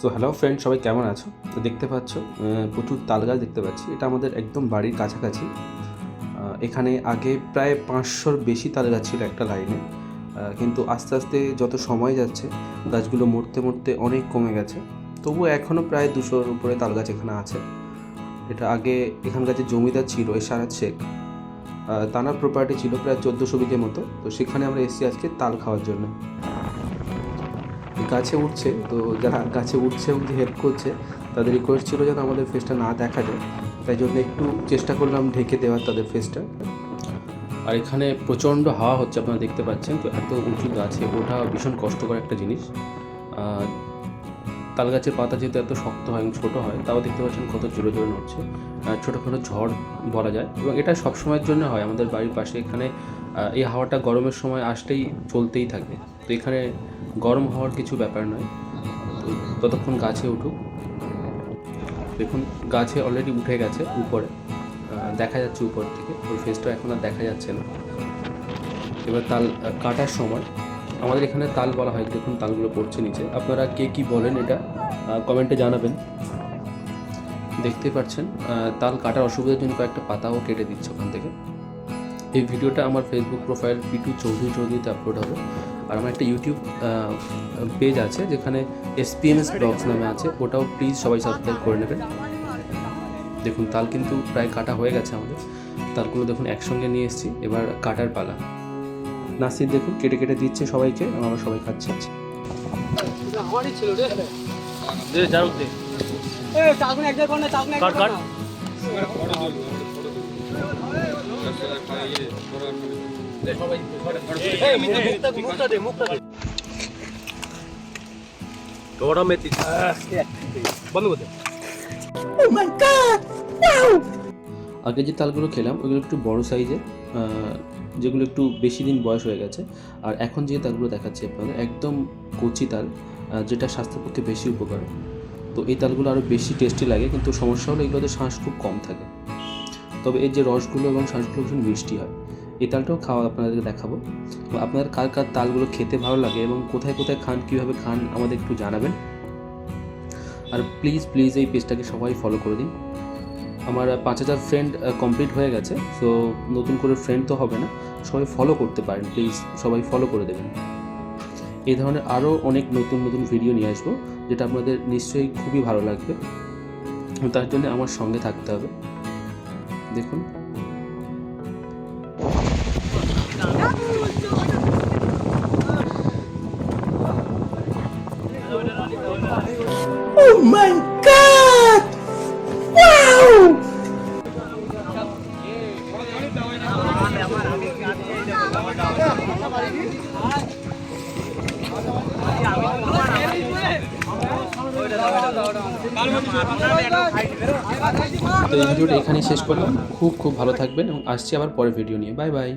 So hello friend সবাই কেমন আছো? তো দেখতে পাচ্ছ প্রচুর তাল গাছ দেখতে পাচ্ছি। এটা আমাদের একদম বাড়ির কাছাকাছি। এখানে আগে প্রায় পাঁচশোর বেশি তাল গাছ ছিল একটা লাইনে। কিন্তু আস্তে আস্তে যত সময় যাচ্ছে, গাছগুলো মরতে মরতে অনেক কমে গেছে। তবুও এখনও প্রায় দুশোর উপরে তাল গাছ এখানে আছে। এটা আগে এখানকার যে জমিদার ছিল এশারাত শেখ তানার প্রপার্টি ছিল প্রায় চোদ্দোশো বিঘে মতো। তো সেখানে আমরা এসেছি আজকে তাল খাওয়ার জন্য। গাছে উঠছে, তো যারা গাছে উঠছে এবং হেল্প করছে, তাদের রিকোয়েস্ট ছিল যেন আমাদের ফেসটা না দেখা যায়। তাই জন্য একটু চেষ্টা করলাম ঢেকে দেওয়ার তাদের ফেসটা আর এখানে প্রচণ্ড হাওয়া হচ্ছে, আপনারা দেখতে পাচ্ছেন, তো এত উঁচু গাছে ওঠা ভীষণ কষ্টকর একটা জিনিস। তাল গাছের পাতা যেহেতু এত শক্ত হয় এবং ছোটো হয়, তাও দেখতে পাচ্ছেন কত জোরে জোরে নড়ছে। ছোটোখাটো ঝড় বলা যায়। এবং এটা সবসময়ের জন্য হয়, আমাদের বাড়ির পাশে এখানে এই হাওয়াটা গরমের সময় আসলেই চলতেই থাকবে তো এখানে গরম হওয়ার কিছু ব্যাপার নয়। ততক্ষণ গাছে উঠুক। দেখুন, গাছে অলরেডি উঠে গেছে উপরে। দেখা যাচ্ছে উপর থেকে। ওই ফেসটা এখন আর দেখা যাচ্ছে না। এবার তাল কাটার সময় আমাদের এখানে তাল বলা হয়। দেখুন, তালগুলো পড়ছে নিচে। আপনারা কে কি বলেন এটা কমেন্টে জানাবেন। দেখতেই পাচ্ছেন তাল কাটার অসুবিধার জন্য কয়েকটা পাতাও কেটে দিচ্ছে ওখান থেকে। এই ভিডিওটা আমার ফেসবুক প্রোফাইল পিটু চৌধুরী চৌধুরীতে আপলোড হবে। আর আমার একটা ইউটিউব পেজ আছে যেখানে এসপিএমএস ব্লগস নামে আছে। ওটাও প্লিজ সবাই সাবস্ক্রাইব করে নেবেন। দেখুন তাল কিন্তু প্রায় কাটা হয়ে গেছে আমাদের। তালগুলো দেখুন একসঙ্গে নিয়ে এসেছি। এবার কাটার পালা। নাসির দেখুন কেটে কেটে দিচ্ছে সবাইকে আমরা সবাই খাচ্ছি। কাট, কাট। আগে যে তালগুলো খেলাম, ওগুলো একটু বড় সাইজের যেগুলো একটু বেশি দিন বয়স হয়ে গেছে। আর এখন যে তালগুলো দেখাচ্ছি আপনাদের, একদম কচি তাল যেটা স্বাস্থ্যের পক্ষে বেশি উপকার। তো এই তালগুলো আরও বেশি টেস্টি লাগে, কিন্তু সমস্যা হলো এগুলোতে শ্বাস খুব কম থাকে। তবে এর যে রসগুলো এবং শ্বাসগুলো ভীষণ মিষ্টি হয়। এই তালটাও খাওয়া আপনাদেরকে দেখাবো। তো আপনাদের কার কার তালগুলো খেতে ভালো লাগে এবং কোথায় কোথায় খান, কীভাবে খান, আমাদের একটু জানাবেন। আর প্লিজ প্লিজ এই পেজটাকে সবাই ফলো করে দিন। আমার পাঁচ হাজার ফ্রেন্ড কমপ্লিট হয়ে গেছে সো নতুন করে ফ্রেন্ড তো হবে না। সবাই ফলো করতে পারেন প্লিজ সবাই ফলো করে দেবেন। এই ধরনের আরও অনেক নতুন নতুন ভিডিও নিয়ে আসব, যেটা আপনাদের নিশ্চয়ই খুবই ভালো লাগবে। তার জন্য আমার সঙ্গে থাকতে হবে। দেখুন। তো এই ভিডিওটা এখানেই শেষ করলাম। খুব খুব ভালো থাকবেন এবং আসছি আবার পরের ভিডিও নিয়ে। Bye bye.